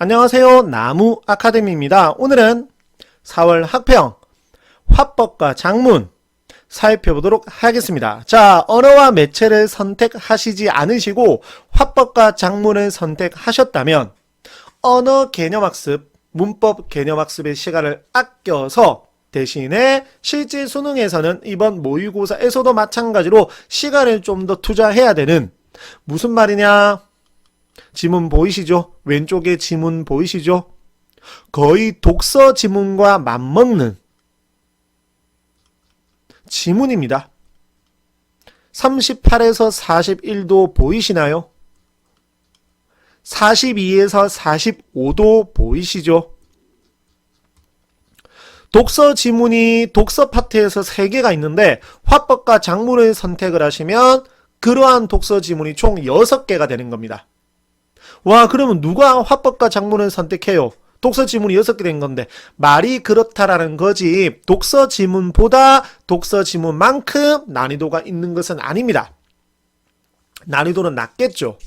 안녕하세요. 나무 아카데미입니다. 오늘은 4월 학평 화법과 장문 살펴보도록 하겠습니다. 자, 언어와 매체를 선택하시지 않으시고 화법과 장문을 선택하셨다면 언어 개념 학습, 문법 개념 학습의 시간을 아껴서 대신에 실제 수능에서는 이번 모의고사에서도 마찬가지로 시간을 좀 더 투자해야 되는 무슨 말이냐? 지문 보이시죠? 왼쪽에 지문 보이시죠? 거의 독서 지문과 맞먹는 지문입니다. 38에서 41도 보이시나요? 42에서 45도 보이시죠? 독서 지문이 독서 파트에서 3개가 있는데 화법과 장문을 선택을 하시면 그러한 독서 지문이 총 6개가 되는 겁니다. 와, 그러면 누가 화법과 장문을 선택해요? 독서 지문이 6개 된 건데 말이 그렇다라는 거지 독서 지문보다 독서 지문만큼 난이도가 있는 것은 아닙니다. 난이도는 낮겠죠.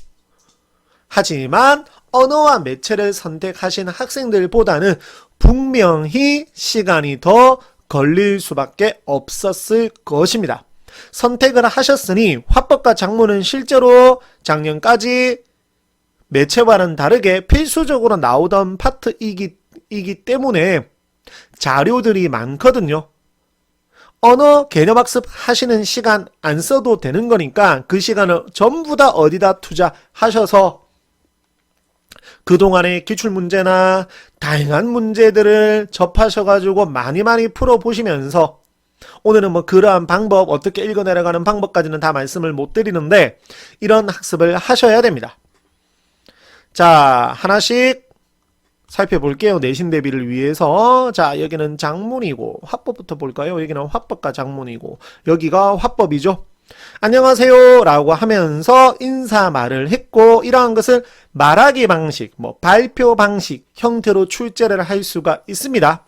하지만 언어와 매체를 선택하신 학생들보다는 분명히 시간이 더 걸릴 수밖에 없었을 것입니다. 선택을 하셨으니 화법과 장문은 실제로 작년까지 매체와는 다르게 필수적으로 나오던 파트이기 이기 때문에 자료들이 많거든요. 언어 개념 학습 하시는 시간 안 써도 되는 거니까 그 시간을 전부 다 어디다 투자하셔서 그동안의 기출문제나 다양한 문제들을 접하셔가지고 많이 많이 풀어보시면서 오늘은 뭐 그러한 방법, 어떻게 읽어내려가는 방법까지는 다 말씀을 못 드리는데 이런 학습을 하셔야 됩니다. 자, 하나씩 살펴볼게요. 내신 대비를 위해서. 자, 여기는 장문이고, 화법부터 볼까요? 여기는 화법과 장문이고, 여기가 화법이죠. 안녕하세요. 라고 하면서 인사 말을 했고, 이러한 것을 말하기 방식, 뭐, 발표 방식 형태로 출제를 할 수가 있습니다.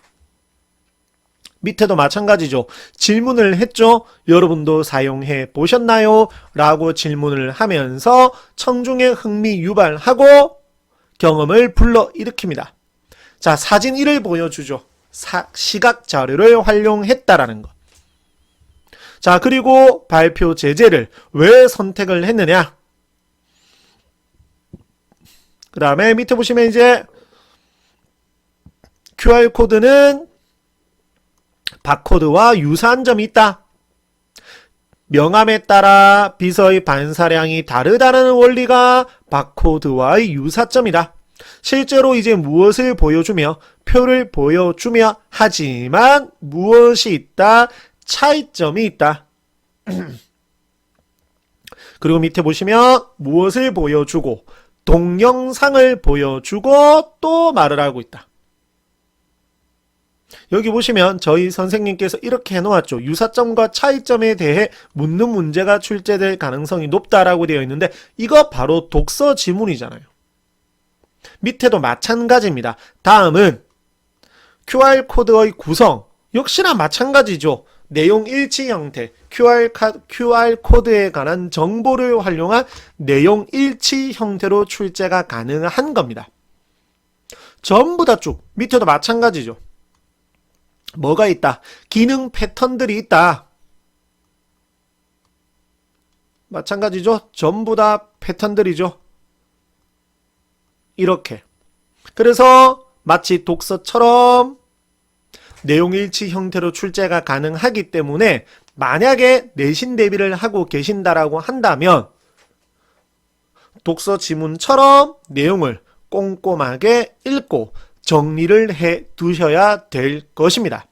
밑에도 마찬가지죠. 질문을 했죠. 여러분도 사용해 보셨나요? 라고 질문을 하면서 청중의 흥미 유발하고 경험을 불러 일으킵니다. 자, 사진 1을 보여주죠. 사- 시각 자료를 활용했다라는 것. 자, 그리고 발표 제재를 왜 선택을 했느냐? 그 다음에 밑에 보시면 이제 QR코드는 바코드와 유사한 점이 있다. 명암에 따라 비서의 반사량이 다르다는 원리가 바코드와의 유사점이다. 실제로 이제 무엇을 보여주며 표를 보여주며 하지만 무엇이 있다? 차이점이 있다. 그리고 밑에 보시면 무엇을 보여주고 동영상을 보여주고 또 말을 하고 있다. 여기 보시면 저희 선생님께서 이렇게 해놓았죠. 유사점과 차이점에 대해 묻는 문제가 출제될 가능성이 높다라고 되어 있는데 이거 바로 독서 지문이잖아요. 밑에도 마찬가지입니다. 다음은 QR코드의 구성. 역시나 마찬가지죠. 내용 일치 형태. QR, QR코드에 관한 정보를 활용한 내용 일치 형태로 출제가 가능한 겁니다. 전부 다 쭉. 밑에도 마찬가지죠. 뭐가 있다? 기능 패턴들이 있다. 마찬가지죠? 전부 다 패턴들이죠. 이렇게. 그래서 마치 독서처럼 내용일치 형태로 출제가 가능하기 때문에 만약에 내신 대비를 하고 계신다라고 한다면 독서 지문처럼 내용을 꼼꼼하게 읽고 정리를 해 두셔야 될 것입니다.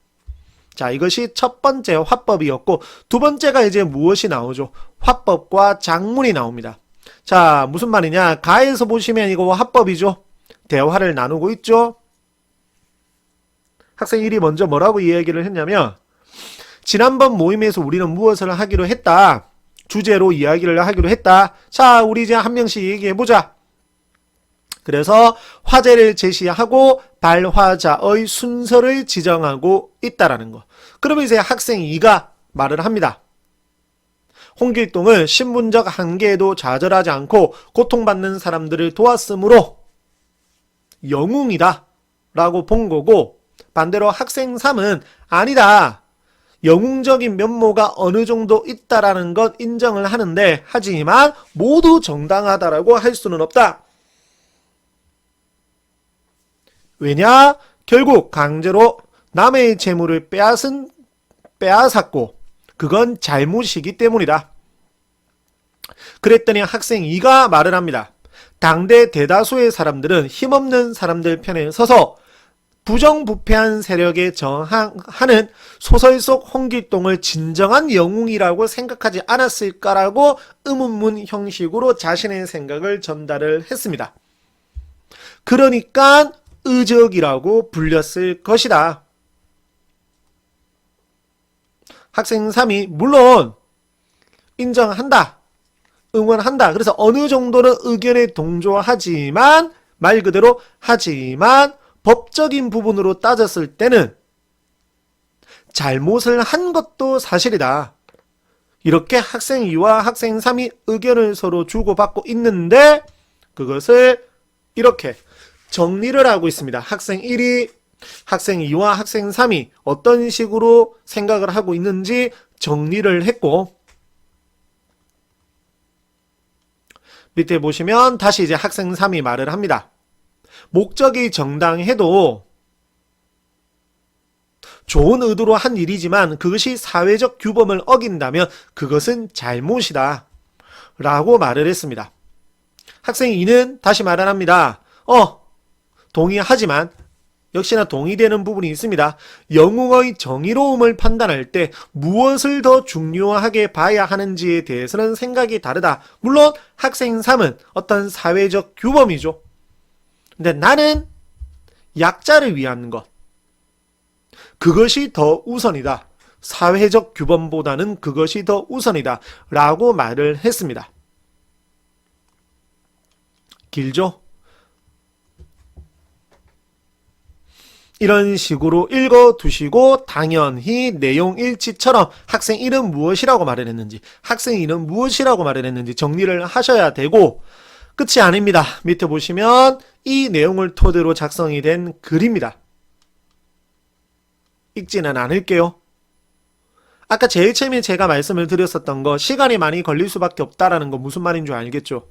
자, 이것이 첫 번째 화법이었고, 두 번째가 이제 무엇이 나오죠? 화법과 장문이 나옵니다. 자, 무슨 말이냐? 가에서 보시면 이거 화법이죠? 대화를 나누고 있죠? 학생 1이 먼저 뭐라고 이야기를 했냐면, 지난번 모임에서 우리는 무엇을 하기로 했다. 주제로 이야기를 하기로 했다. 자, 우리 이제 한 명씩 얘기해보자. 그래서 화제를 제시하고 발화자의 순서를 지정하고 있다라는 거. 그러면 이제 학생 2가 말을 합니다. 홍길동은 신분적 한계에도 좌절하지 않고 고통받는 사람들을 도왔으므로 영웅이다 라고 본 거고 반대로 학생 3은 아니다. 영웅적인 면모가 어느 정도 있다라는 것 인정을 하는데 하지만 모두 정당하다라고 할 수는 없다. 왜냐? 결국 강제로 남의 재물을 빼앗은 빼앗았고 그건 잘못이기 때문이다. 그랬더니 학생 2가 말을 합니다. 당대 대다수의 사람들은 힘없는 사람들 편에 서서 부정부패한 세력에 저항하는 소설 속 홍길동을 진정한 영웅이라고 생각하지 않았을까라고 의문문 형식으로 자신의 생각을 전달을 했습니다. 그러니까 의적이라고 불렸을 것이다. 학생 3이 물론 인정한다. 응원한다. 그래서 어느 정도는 의견에 동조하지만 말 그대로 하지만 법적인 부분으로 따졌을 때는 잘못을 한 것도 사실이다. 이렇게 학생 2와 학생 3이 의견을 서로 주고받고 있는데 그것을 이렇게 정리를 하고 있습니다. 학생 1이 학생 2와 학생 3이 어떤 식으로 생각을 하고 있는지 정리를 했고 밑에 보시면 다시 이제 학생 3이 말을 합니다. 목적이 정당해도 좋은 의도로 한 일이지만 그것이 사회적 규범을 어긴다면 그것은 잘못이다. 라고 말을 했습니다. 학생 2는 다시 말을 합니다. 어, 동의하지만 역시나 동의되는 부분이 있습니다. 영웅의 정의로움을 판단할 때 무엇을 더 중요하게 봐야 하는지에 대해서는 생각이 다르다. 물론 학생 3은 어떤 사회적 규범이죠. 근데 나는 약자를 위한 것. 그것이 더 우선이다. 사회적 규범보다는 그것이 더 우선이다. 라고 말을 했습니다. 길죠? 이런 식으로 읽어 두시고 당연히 내용 일치처럼 학생 1은 무엇이라고 말을 했는지 학생 2는 무엇이라고 말을 했는지 정리를 하셔야 되고 끝이 아닙니다. 밑에 보시면 이 내용을 토대로 작성이 된 글입니다. 읽지는 않을게요. 아까 제일 처음에 제가 말씀을 드렸었던 거 시간이 많이 걸릴 수밖에 없다라는 거 무슨 말인 줄 알겠죠?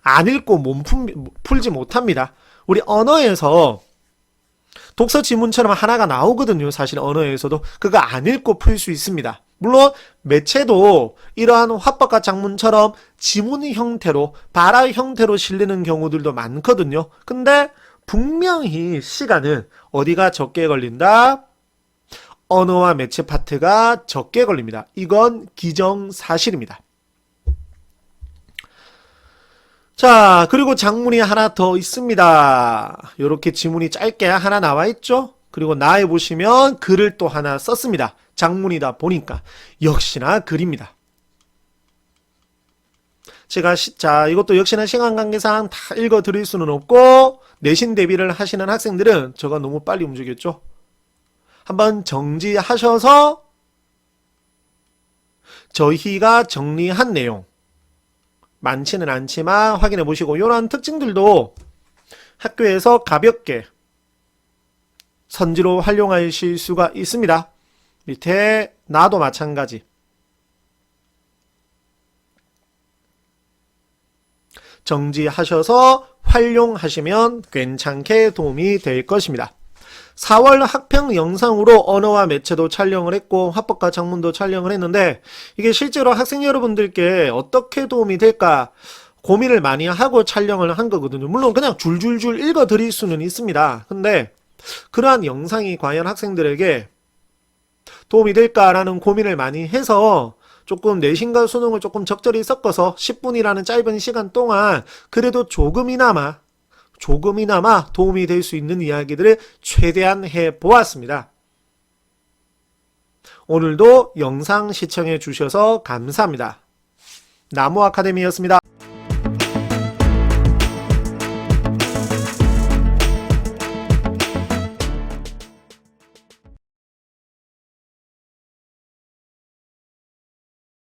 안 읽고 몸 풀지 못합니다. 우리 언어에서 독서 지문처럼 하나가 나오거든요. 사실 언어에서도 그거 안 읽고 풀 수 있습니다. 물론 매체도 이러한 화법과 장문처럼 지문 형태로 발화 형태로 실리는 경우들도 많거든요. 근데 분명히 시간은 어디가 적게 걸린다? 언어와 매체 파트가 적게 걸립니다. 이건 기정사실입니다. 자, 그리고 장문이 하나 더 있습니다. 이렇게 지문이 짧게 하나 나와 있죠? 그리고 나에 보시면 글을 또 하나 썼습니다. 장문이다 보니까 역시나 글입니다. 제가 시, 자 이것도 역시나 시간 관계상 다 읽어 드릴 수는 없고 내신 대비를 하시는 학생들은 저가 너무 빨리 움직였죠. 한번 정지하셔서 저희가 정리한 내용 많지는 않지만 확인해 보시고 이런 특징들도 학교에서 가볍게 선지로 활용하실 수가 있습니다. 밑에 나도 마찬가지. 정지하셔서 활용하시면 괜찮게 도움이 될 것입니다. 4월 학평 영상으로 언어와 매체도 촬영을 했고 화법과 장문도 촬영을 했는데 이게 실제로 학생 여러분들께 어떻게 도움이 될까 고민을 많이 하고 촬영을 한 거거든요. 물론 그냥 줄줄줄 읽어 드릴 수는 있습니다. 근데 그러한 영상이 과연 학생들에게 도움이 될까라는 고민을 많이 해서 조금 내신과 수능을 조금 적절히 섞어서 10분이라는 짧은 시간 동안 그래도 조금이나마 조금이나마 도움이 될 수 있는 이야기들을 최대한 해 보았습니다. 오늘도 영상 시청해 주셔서 감사합니다. 나무 아카데미였습니다.